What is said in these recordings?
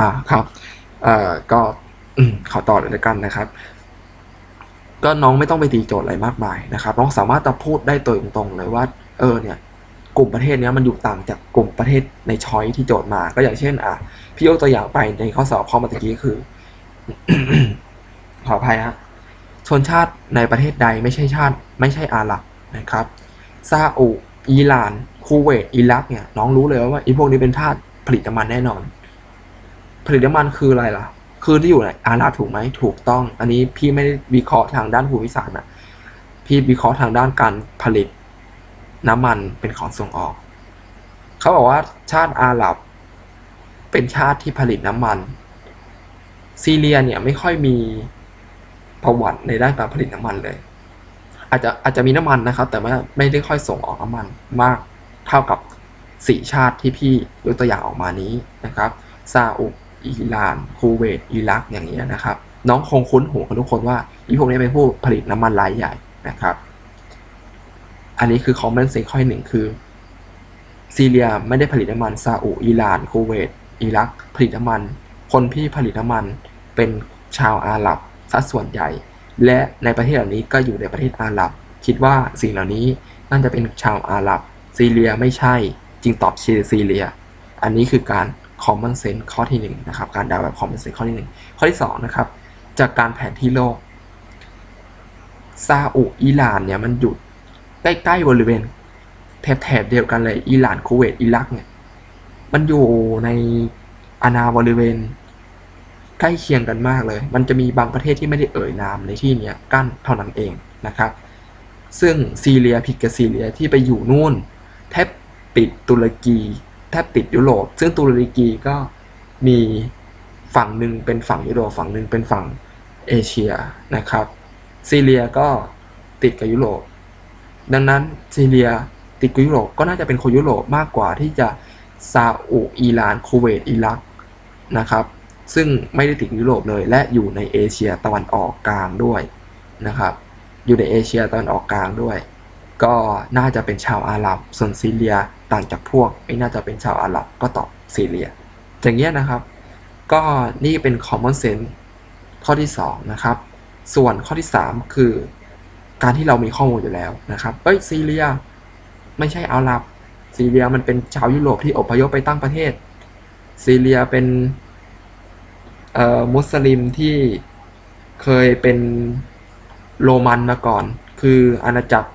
อ่าครับเอ่อก็ขอต่อเลยล้วกันนะครับ ก็น้องไม่ต้องไปตีโจทย์อะไรมากมายนะครับ น้องสามารถจะพูดได้ตัวตรงๆเลยว่า เออเนี่ยกลุ่มประเทศเนี้ยมันอยู่ต่างจากกลุ่มประเทศในช้อยที่โจทย์มา ก็อย่างเช่น อะพี่ยกตัวอย่างไปในข้อสอบข้อเมื่อกี้คือ ขออภัยฮะชนชาติในประเทศใดไม่ใช่ชาติ ไม่ใช่อาหรับนะครับซาอุอิหร่านคูเวตอิรักเนี่ยน้องรู้เลยว่าไอีพวกนี้เป็นชาติผลิตน้ำมันแน่นอน ผลิตน้ำมันคืออะไรล่ะ คือที่อยู่ในอาหรับถูกไหมถูกต้อง อันนี้พี่ไม่ได้วิเคราะห์ทางด้านภูมิศาสตร์นะพี่วิเคราะห์ทางด้านการผลิตน้ำมันเป็นของส่งออก เขาบอกว่าชาติอาหรับ เป็นชาติที่ผลิตน้ำมัน ซีเรียเนี่ยไม่ค่อยมีประวัติในด้านการผลิตน้ำมันเลย อาจจะอาจจะมีน้ำมันนะครับ แต่ว่าไม่ได้ค่อยส่งออกน้ำมันมากเท่ากับสี่ชาติที่พี่ยกตัวอย่างออกมานี้นะครับซาอุ อิหร่านคูเวตอิรักอย่างนี้นะครับ น้องคงคุ้นหูกันทุกคนว่าอีพวกนี้เป็นผู้ผลิตน้ำมันรายใหญ่นะครับ อันนี้คือ common sense ข้อหนึ่งคือซีเรียไม่ได้ผลิตน้ำมันซาอุอิหร่านคูเวตอิรัก ผลิตน้ำมัน คนที่ผลิตน้ำมันเป็นชาวอาหรับสัดส่วนใหญ่ และในประเทศเหล่านี้ก็อยู่ในประเทศอาหรับ คิดว่าสิ่งเหล่านี้น่าจะเป็นชาวอาหรับ ซีเรียไม่ใช่ จึงตอบเชียซีเรีย อันนี้คือการ common sense ข้อที่1นนะครับการเดาแบบ common sense ข้อที่ 1 ข้อที่2นะครับจากการแผนที่โลกซาอุอิหร่านเนี่ยมันอยู่ใกล้ๆบริเวณแถบๆเดียวกันเลยอิหร่านคูเวตอิรักเนี่ยมันอยู่ในอาณาบริเวณ ใกล้เคียงกันมากเลย มันจะมีบางประเทศที่ไม่ได้เอ่ยนามในที่นี้กั้นเท่านั้นเองนะครับ ซึ่งซีเรียผิดกับซีเรียที่ไปอยู่นู่นแทบปิดตุรกี แทบปิดยุโรป ซึ่งตุรกีก็มีฝั่งหนึ่งเป็นฝั่งยุโรปฝั่งหนึ่งเป็นฝั่งเอเชียนะครับ ซีเรียก็ติดกับยุโรป ดังนั้นซีเรียติดกับยุโรปก็น่าจะเป็นคนยุโรปมากกว่าที่จะซาอุอิหร่านคูเวตอิรักนะครับ ซึ่งไม่ได้ติดยุโรปเลย และอยู่ในเอเชียตะวันออกกลางด้วยนะครับ อยู่ในเอเชียตะวันออกกลางด้วย ก็น่าจะเป็นชาวอาหรับ ส่วนซีเรียต่างจากพวกไม่น่าจะเป็นชาวอาหรับก็ตอบซีเรีย อย่างเงี้ยนะครับ ก็นี่เป็น common sense ข้อที่ 2 นะครับ ส่วนข้อที่ 3 คือ การที่เรามีข้อมูลอยู่แล้วนะครับเอ้ยซีเรีย ไม่ใช่อาหรับซีเรียมันเป็นชาวยุโรปที่อพยพไปตั้งประเทศ ซีเรียเป็นเอ่อมุสลิมที่เคยเป็นโรมันมาก่อน คืออาณาจักร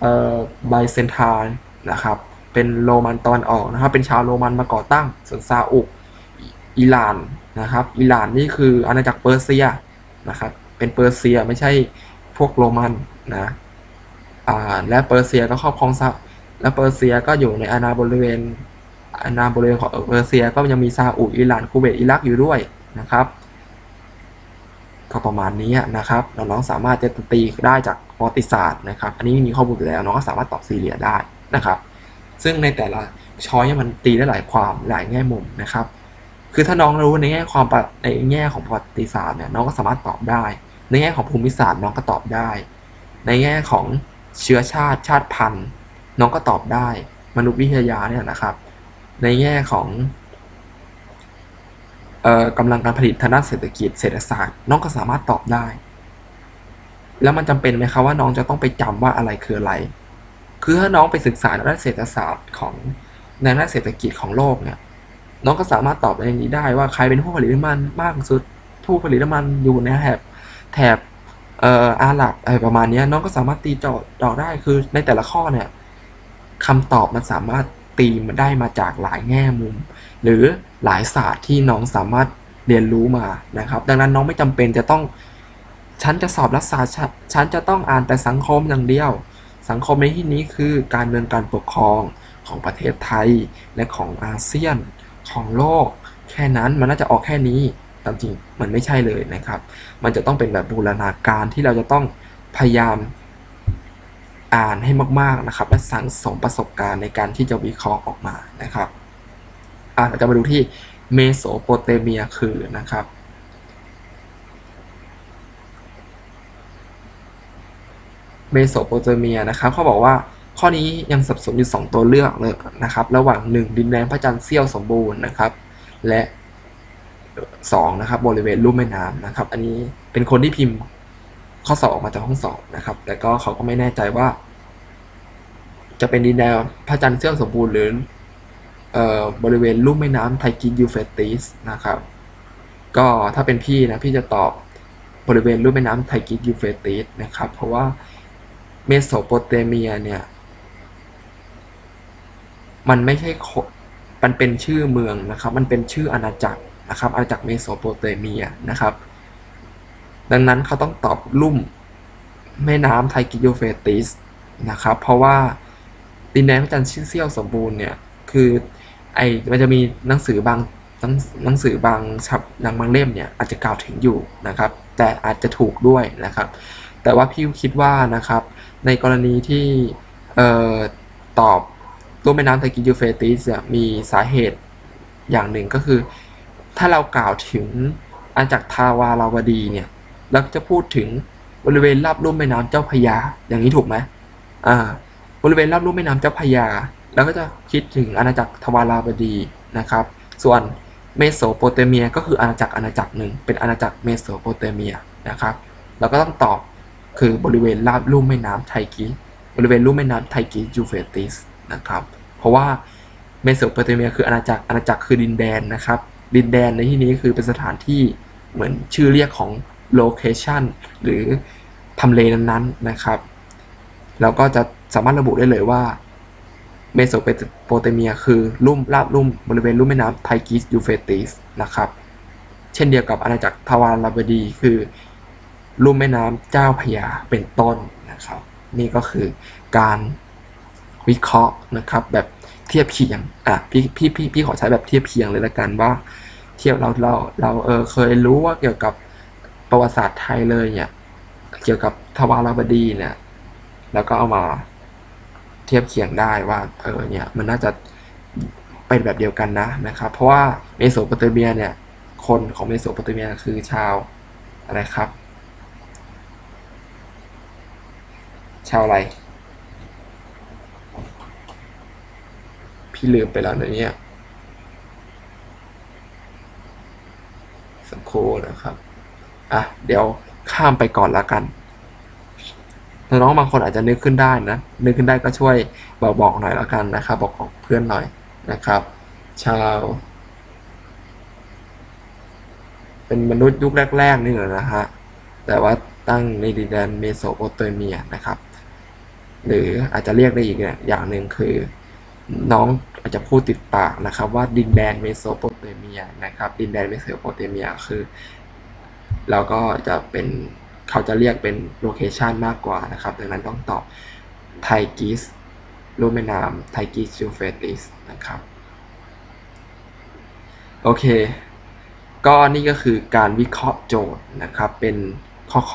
เอ่อไบเซนทายนะครับ เป็นโรมันตอนออกนะครับ เป็นชาวโรมันมาก่อตั้ง ส่วนซาอุอิหร่านนะครับ อิหร่านนี่คืออาณาจักรเปอร์เซียนะครับ เป็นเปอร์เซียไม่ใช่พวกโรมันนะ อ่า และเปอร์เซียก็ครอบครองซาและเปอร์เซียก็อยู่ในอาณาบริเวณอาณาบริเวณของเปอร์เซียก็ยังมีซาอุอิหร่านคูเวตอิรักอยู่ด้วยนะครับ ก็ประมาณนี้นะครับน้องๆสามารถจะตีได้จากประวัติศาสตร์นะครับ อันนี้มีข้อมูลอยู่แล้วน้องก็สามารถตอบซีเรียได้นะครับ ซึ่งในแต่ละช้อยมันตีได้หลายความหลายแง่มุมนะครับ คือถ้าน้องรู้ในแง่ความปะในแง่ของประวัติศาสตร์เนี่ยน้องก็สามารถตอบได้ ในแง่ของภูมิศาสตร์น้องก็ตอบได้ ในแง่ของเชื้อชาติชาติพันธุ์ น้องก็ตอบได้ มนุษยวิทยาเนี่ยนะครับ ในแง่ของ กำลังการผลิตทางด้านเศรษฐกิจเศรษฐศาสตร์ น้องก็สามารถตอบได้ แล้วมันจำเป็นไหมครับว่าน้องจะต้องไปจำว่าอะไรคืออะไร คือถ้าน้องไปศึกษาด้านเศรษฐศาสตร์ของในด้านเศรษฐกิจของโลกเนี่ยน้องก็สามารถตอบในนี้ได้ว่าใครเป็นผู้ผลิตน้ำมันมากสุด ผู้ผลิตน้ำมันอยู่ในแถบแถบเอ่ออาหรับอะไรประมาณนี้น้องก็สามารถตีโจทย์ตอบได้คือในแต่ละข้อเนี่ยคำตอบมันสามารถ ตีมาได้มาจากหลายแง่มุม หรือหลายศาสตร์ที่น้องสามารถเรียนรู้มานะครับ ดังนั้นน้องไม่จำเป็นจะต้องฉันจะสอบรัฐศาสตร์ฉันฉันจะต้องอ่านแต่สังคมอย่างเดียว สังคมในที่นี้คือการเมืองการปกครองของประเทศไทยและของอาเซียนของโลก แค่นั้นมันน่าจะออกแค่นี้ตามจริงมันไม่ใช่เลยนะครับ มันจะต้องเป็นแบบบูรณาการที่เราจะต้องพยายาม อ่านให้มากๆนะครับ และสั่งสมประสบการณ์ในการที่จะวิเคราะห์ออกมานะครับอ่าเราจะมาดูที่เมโสโปเตเมียคือนะครับเมโสโปเตเมียนะครับเขาบอกว่าข้อนี้ยังสับสนอยู่ 2 ตัวเลือกเลยนะครับ ระหว่าง 1 ดินแดนพระจันทร์เสี้ยวสมบูรณ์นะครับ และสองนะครับบริเวณลุ่มแม่น้ำนะครับ อันนี้เป็นคนที่พิมพ์ ข้อสอบออกมาจากห้องสอบนะครับ แต่ก็เขาก็ไม่แน่ใจว่า จะเป็นดินแดนพระจันทร์เสื่อมสมบูรณ์หรืออบริเวณลุ่มแม่น้ำไทกิสยูเฟติสนะครับ ก็ถ้าเป็นพี่นะพี่จะตอบบริเวณลุ่มแม่น้ำไทกิสยูเฟติสนะครับ เพราะว่าเมโสโปเตเมียเนี่ยมันไม่ใช่โคมันเป็นชื่อเมืองนะครับ มันเป็นชื่ออาณาจักรนะครับ อาณาจักรเมโสโปเตเมียนะครับ ดังนั้นเขาต้องตอบลุ่มแม่น้ำไทกิสยูเฟติสนะครับ เพราะว่าดินแดนพระจันทร์เสี้ยวสมบูรณ์เนี่ย คือไอมันจะมีหนังสือบางหนังหนังสือบางฉบับบางเล่มเนี่ยอาจจะกล่าวถึงอยู่นะครับ แต่อาจจะถูกด้วยนะครับ แต่ว่าพี่คิดว่านะครับ ในกรณีที่เอ่อตอบรูปแม่น้ำไทกิสยูเฟติสเนี่ยมีสาเหตุอย่างหนึ่งก็คือ ถ้าเรากล่าวถึงอาณาจักรทาวาราวดีเนี่ย เราจะพูดถึงบริเวณรอบลุ่มแม่น้ำเจ้าพยา อย่างนี้ถูกไหมอ่า บริเวณรอบลุ่มแม่น้ำเจ้าพยาแล้วก็จะคิดถึงอาณาจักรทวาราวดีนะครับ ส่วนเมโสโปเตเมีย ก็คืออาณาจักรอาณาจักรหนึ่งเป็นอาณาจักรเมโสโปเตเมียนะครับ เราก็ต้องตอบคือบริเวณราบลุ่มแม่น้ำไทกิสบริเวณลุ่มแม่น้ำไทกิสยูเฟติสนะครับ เพราะว่าเมโสโปเตเมียคืออาณาจักรอาณาจักรคือดินแดนนะครับ ดินแดนในที่นี้คือเป็นสถานที่เหมือนชื่อเรียกของ โลเคชันหรือทำเลนั้นๆนะครับเราก็จะสามารถระบุได้เลยว่าเมโสโปเตเมีย คือลุ่มราบลุ่มบริเวณลุ่มแม่น้ำไทกิสยูเฟติสนะครับเช่นเดียวกับอาณาจักรทวาราวดีคือลุ่มแม่น้ำเจ้าพยาเป็นต้นนะครับนี่ก็คือการวิเคราะห์นะครับแบบเทียบเคียงอะพี่พี่พี่พี่ขอใช้แบบเทียบเคียงเลยละกันว่า เทียบเราเราเราเออเคยรู้ว่าเกี่ยวกับ ประวัติศาสตร์ไทยเลยเนี่ยเกี่ยวกับทวารวดีเนี่ย แล้วก็เอามาเทียบเคียงได้ว่าเออเนี่ยมันน่าจะเป็นแบบเดียวกันนะนะครับ เพราะว่าเมโสโปเตเมียเนี่ยคนของเมโสโปเตเมียคือชาวอะไรครับ ชาวอะไร พี่ลืมไปแล้วนะเนี่ยสักคนะครับ อะเดี๋ยวข้ามไปก่อนละกันน้องบางคนอาจจะนึกขึ้นได้นะ นึกขึ้นได้ก็ช่วยบอกบอกหน่อยละกันนะครับ บอกของเพื่อนหน่อยนะครับ ชาว เป็นมนุษย์ยุคแรก ๆ นี่แหละนะฮะ แต่ว่าตั้งในดินแดนเมโสโปเตเมียนะครับ หรืออาจจะเรียกได้อีกอย่างหนึ่งคือ น้องอาจจะพูดติดปากนะครับ ว่าดินแดนเมโสโปเตเมียนะครับ ดินแดนเมโสโปเตเมียคือ แล้วก็จะเป็นเขาจะเรียกเป็นโลเคชันมากกว่านะครับ ดังนั้นต้องตอบไทกิสรูปแม่น้ำไทกิสยูเฟติสนะครับ โอเค ก็นี่ก็คือการวิเคราะห์โจทย์นะครับ เป็น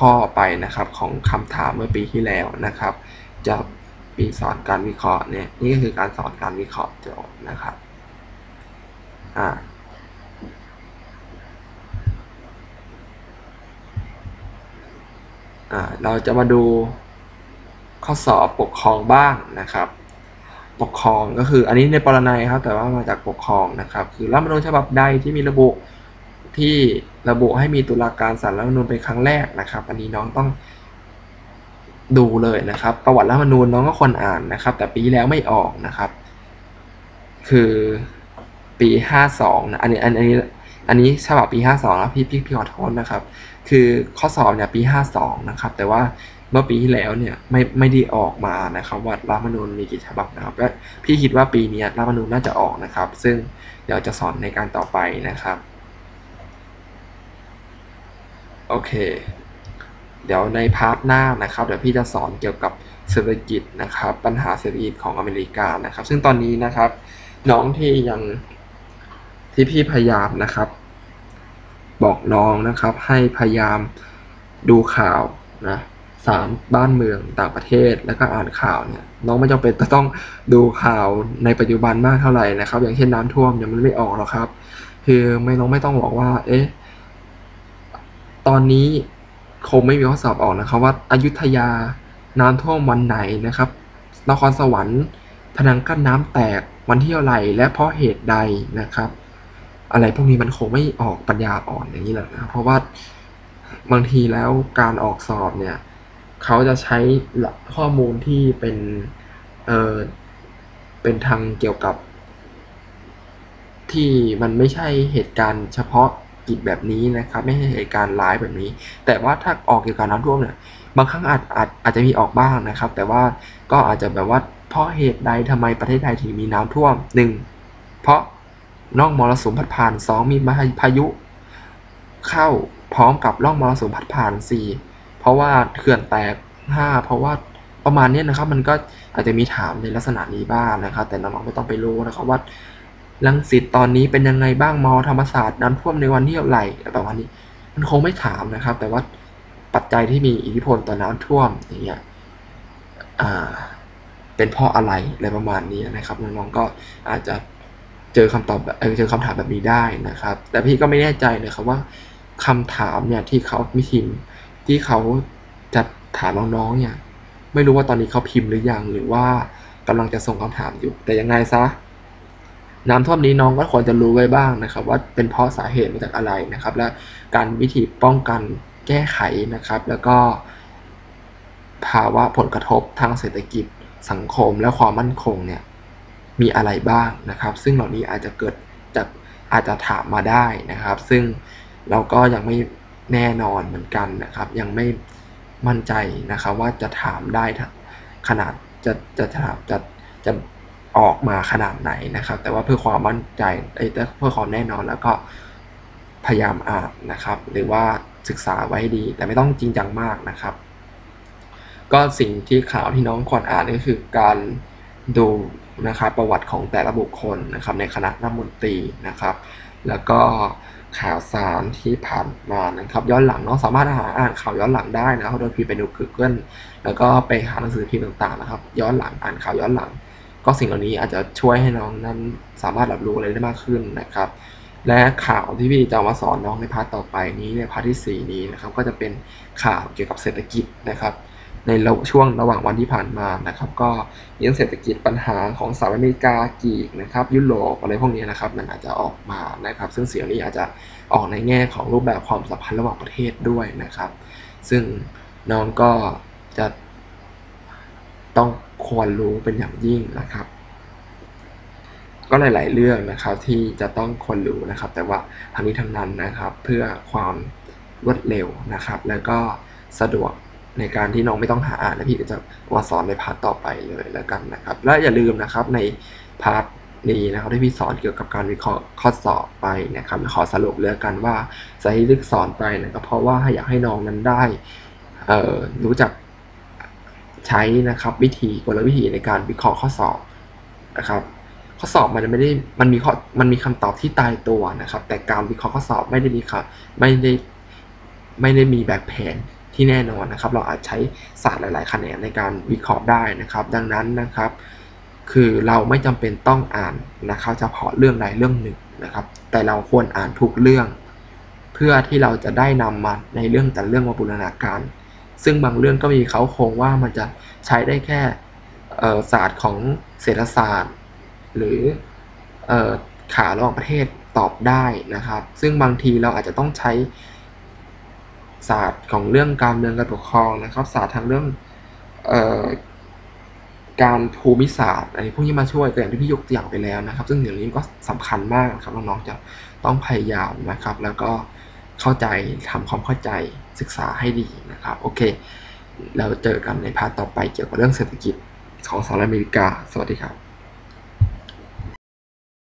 ข้อๆไปนะครับของคำถามเมื่อปีที่แล้วนะครับ จะมีสอนการวิเคราะห์เนี่ย นี่ก็คือการสอนการวิเคราะห์โจทย์นะครับ อ่าอ่า เราจะมาดูข้อสอบปกครองบ้างนะครับ ปกครองก็คืออันนี้ในปรนัยครับ แต่ว่ามาจากปกครองนะครับ คือรัฐมนูญฉบับใดที่มีระบุที่ระบุให้มีตุลาการศาลรัฐมนูญเป็นครั้งแรกนะครับ อันนี้น้องต้องดูเลยนะครับ ประวัติรัฐมนูญน้องก็ควรอ่านนะครับ แต่ปีแล้วไม่ออกนะครับ คือปีห้าสองนะอันนี้อันนี้อันนี้ฉบับปีห้าสองแล้วพี่พี่พี่ขอโทษนะครับ คือข้อสอบเนี่ยปีห้าสองนะครับ แต่ว่าเมื่อปีที่แล้วเนี่ยไม่ไม่ได้ออกมานะครับว่ารัฐมนูญมีกี่ฉบับนะครับและพี่คิดว่าปีนี้รัฐมนูญน่าจะออกนะครับ ซึ่งเดี๋ยวจะสอนในการต่อไปนะครับโอเค เดี๋ยวในพาร์ทหน้านะครับเดี๋ยวพี่จะสอนเกี่ยวกับเศรษฐกิจนะครับ ปัญหาเศรษฐกิจของอเมริกานะครับ ซึ่งตอนนี้นะครับ น้องที่ยังที่พี่พยายามนะครับ บอกน้องนะครับ ให้พยายามดูข่าวนะสามบ้านเมืองต่างประเทศแล้วก็อ่านข่าวเนี่ยน้องไม่จำเป็นต้องดูข่าวในปัจจุบันมากเท่าไหร่นะครับ อย่างเช่นน้ำท่วมเนี่ยมันไม่ออกหรอกครับ คือไม่น้องไม่ต้องบอกว่า เอ๊ะตอนนี้คงไม่มีข้อสอบออกนะครับ ว่าอายุทยาน้ำท่วมวันไหนนะครับ นครสวรรค์พนังกั้นน้ำแตกวันที่เท่าไหร่และเพราะเหตุใดนะครับ อะไรพวกนี้มันคงไม่ออกปัญญาอ่อนอย่างนี้แหละนะเพราะว่าบางทีแล้วการออกสอบเนี่ยเขาจะใช้ข้อมูลที่เป็นเออเป็นทางเกี่ยวกับ ที่มันไม่ใช่เหตุการณ์เฉพาะกิจแบบนี้นะครับ ไม่ใช่เหตุการณ์ร้ายแบบนี้ แต่ว่าถ้าออกเกี่ยวกับน้ำท่วมเนี่ยบางครั้งอาจอาจอาจจะมีออกบ้างนะครับ แต่ว่าก็อาจจะแบบว่าเพราะเหตุใดทำไมประเทศไทยถึงมีน้ำท่วมหนึ่งเพราะ ร่องมรสุมพัดผ่านสองมีพายุเข้าพร้อมกับร่องมรสุมพัดผ่านสี่เพราะว่าเขื่อนแตกห้าเพราะว่าประมาณนี้นะครับ มันก็อาจจะมีถามในลักษณะนี้บ้างนะครับ แต่น้องๆไม่ต้องไปรู้นะครับว่าลังสิตตอนนี้เป็นยังไงบ้างมอธรรมศาสตร์น้ำท่วมในวันที่เท่าไหร่ประมาณนี้ มันคงไม่ถามนะครับ แต่ว่าปัจจัยที่มีอิทธิพลต่อน้ำท่วมอย่างเงี้ยเป็นเพราะอะไรอะไรประมาณนี้นะครับน้องๆก็อาจจะ เจอคำตอบเจอคำถามแบบนี้ได้นะครับ แต่พี่ก็ไม่แน่ใจนะครับว่าคำถามเนี่ยที่เขามิทิมที่เขาจะถามน้องๆเนี่ยไม่รู้ว่าตอนนี้เขาพิมพ์หรือยังหรือว่ากำลังจะส่งคำถามอยู่ แต่ยังไงซะน้ำท่วมนี้น้องก็ควรจะรู้ไว้บ้างนะครับ ว่าเป็นเพราะสาเหตุมาจากอะไรนะครับ และการวิธีป้องกันแก้ไขนะครับ แล้วก็ ภาวะผลกระทบทางเศรษฐกิจสังคมและความมั่นคงเนี่ย มีอะไรบ้างนะครับ ซึ่งเหล่านี้อาจจะเกิดจากอาจจะถามมาได้นะครับ ซึ่งเราก็ยังไม่แน่นอนเหมือนกันนะครับ ยังไม่มั่นใจนะครับว่าจะถามได้ขนาดจะจะถามจะจะออกมาขนาดไหนนะครับ แต่ว่าเพื่อความมั่นใจเพื่อความแน่นอนแล้วก็พยายามอ่านนะครับ หรือว่าศึกษาไว้ดี แต่ไม่ต้องจริงจังมากนะครับ ก็สิ่งที่ข่าวที่น้องควรอ่านก็คือการ ดูนะครับประวัติของแต่ละบุคคลนะครับในคณะรัฐมนตรีนะครับ แล้วก็ข่าวสารที่ผ่านมานะครับย้อนหลังเน้องสามารถหาอ่านข่าวย้อนหลังได้นะครับโดยพิมพ์ไปดู Google แล้วก็ไปหาหนังสือพิมพ์ต่างๆนะครับ ย้อนหลังอ่านข่าวย้อนหลัง ก็สิ่งเหล่านี้อาจจะช่วยให้น้องนั้นสามารถรับรู้อะไรได้มากขึ้นนะครับ และข่าวที่พี่จะมาสอนน้องในพาร์ทต่อไปนี้ในพาร์ทที่ 4 นี้นะครับก็จะเป็นข่าวเกี่ยวกับเศรษฐกิจนะครับ ในช่วงระหว่างวันที่ผ่านมานะครับ ก็เรื่องเศรษฐกิจปัญหาของสหรัฐอเมริกากีกนะครับยุโรปอะไรพวกนี้นะครับมันอาจจะออกมานะครับ ซึ่งเสียงนี้อาจจะออกในแง่ของรูปแบบความสัมพันธ์ระหว่างประเทศด้วยนะครับ ซึ่งน้องก็จะต้องควรรู้เป็นอย่างยิ่งนะครับ ก็หลาย ๆ เรื่องนะครับที่จะต้องควรรู้นะครับ แต่ว่าทั้งนี้ทั้งนั้นนะครับเพื่อความรวดเร็วนะครับ แล้วก็สะดวก ในการที่น้องไม่ต้องหาอ่านแล้วพี่ก็จะมาสอนในพาร์ทต่อไปเลยแล้วกันนะครับ และอย่าลืมนะครับในพาร์ทนี้นะครับที่พี่สอนเกี่ยวกับการวิเคราะห์ข้อสอบไปนะครับขอสรุปเลยกันว่าสาเหตุที่สอนไปนะก็เพราะว่าอยากให้น้องนั้นได้รู้จักใช้นะครับวิธีกลวิธีในการวิเคราะห์ข้อสอบนะครับ ข้อสอบมันไม่ได้มันมีข้อมันมีคำตอบที่ตายตัวนะครับ แต่การวิเคราะห์ข้อสอบไม่ได้มีค่ะไม่ได้ไม่ได้มีแบบแผน ที่แน่นอนนะครับ เราอาจใช้ศาสตร์หลายๆคะแนนในการวิเคราะห์ได้นะครับ ดังนั้นนะครับ คือเราไม่จำเป็นต้องอ่านนะครับเฉพาะเรื่องใดเรื่องหนึ่งนะครับ แต่เราควรอ่านทุกเรื่อง เพื่อที่เราจะได้นำมาในเรื่องแต่เรื่องมาบูรณาการ ซึ่งบางเรื่องก็มีเขาโครงว่ามันจะใช้ได้แค่ศาสตร์ของเศรษฐศาสตร์ หรือขาระหว่างประเทศตอบได้นะครับ ซึ่งบางทีเราอาจจะต้องใช้ ศาสตร์ของเรื่องการเมืองการปกครองนะครับศาสตร์ทางเรื่องออการภูมิศาสตร์อะไรพวกนี้มาช่วยอย่างที่พี่ยกตัวอย่างไปแล้วนะครับ ซึ่งอย่างนี้ก็สำคัญมากครับน้องๆจะต้องพยายามนะครับ แล้วก็เข้าใจทำความเข้าใจศึกษาให้ดีนะครับโอเคเราเจอกันในพาร์ทต่อไปเกี่ยวกับเรื่องเศรษฐกิจของสหรัฐอเมริกา สวัสดีครับ